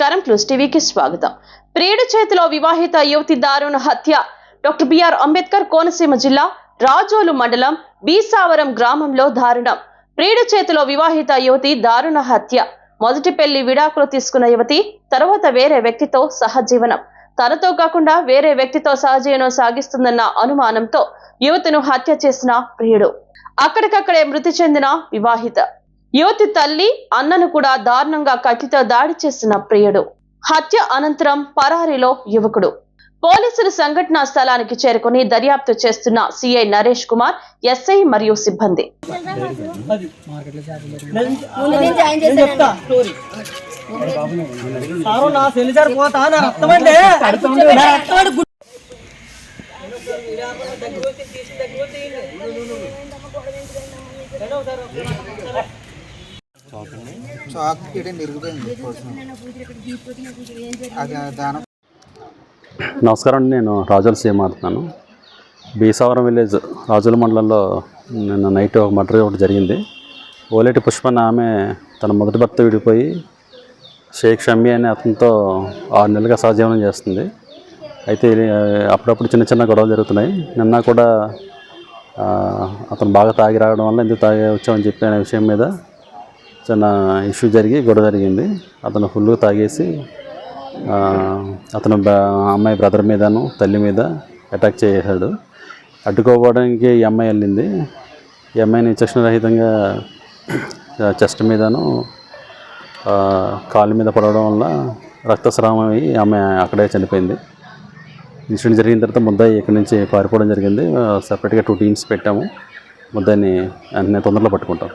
నమస్కారం. ప్లస్ టీవీకి స్వాగతం. ప్రియుడి చేతిలో వివాహిత యువతి దారుణ హత్య. డాక్టర్ బిఆర్ అంబేద్కర్ కోనసీమ జిల్లా రాజోలు మండలం బీసావరం గ్రామంలో దారుణం. ప్రియుడి చేతిలో వివాహిత యువతి దారుణ హత్య. మొదటి పెళ్ళి విడాకులు తీసుకున్న యువతి తర్వాత వేరే వ్యక్తితో సహజీవనం. తనతో కాకుండా వేరే వ్యక్తితో సహజీవనం సాగిస్తుందన్న అనుమానంతో యువతిను హత్య చేసిన ప్రియుడు. అక్కడికక్కడే మృతి చెందిన వివాహిత. యువతి తల్లి అన్నను కూడా దారుణంగా కత్తితో దాడి చేసిన ప్రియుడు. హత్య అనంతరం పరారీలో యువకుడు. పోలీసులు సంఘటనా స్థలానికి చేరుకుని దర్యాప్తు చేస్తున్న సిఐ నరేష్ కుమార్ ఎస్ఐ మరియు సిబ్బంది. సారు చాక్ ఇక్కడ నిరిగిపోయింది అది నమస్కారం అండి నేను రాజుల సీఎం మాట్లాడుతున్నాను. బీసావరం విలేజ్ రాజుల మండలంలో నిన్న నైట్ ఒక మర్డర్ ఒకటి జరిగింది. ఓలేటి పుష్పన్న ఆమె తన మొదటి భర్త విడిపోయి షేక్ షమ్మి అనే అతనితో ఆరు నెలలుగా సహజీవనం చేస్తుంది. అయితే అప్పుడప్పుడు చిన్న చిన్న గొడవలు జరుగుతున్నాయి. నిన్న కూడా అతను బాగా తాగి రావడం వల్ల ఎందుకు తాగి వచ్చామని చెప్పి అనే విషయం మీద చిన్న ఇష్యూ జరిగి గొడవ జరిగింది. అతను ఫుల్గా తాగేసి అతను బ- అమ్మాయి బ్రదర్ మీదను తల్లి మీద అటాక్ చేశాడు. అడ్డుకోవడానికి ఈ అమ్మాయి వెళ్ళింది. ఈ అమ్మాయిని రహితంగా చెస్ట్ మీదను కాలు మీద పడవడం వల్ల రక్తస్రావం అయ్యి ఆమె అక్కడే చనిపోయింది. ఇన్సిడెంట్ జరిగిన తర్వాత ముద్దాయి ఇక్కడి నుంచి పారిపోవడం జరిగింది. సపరేట్గా టూ టీమ్స్ పెట్టాము. ముద్దాయిని అన్నీ తొందరలో పట్టుకుంటాం.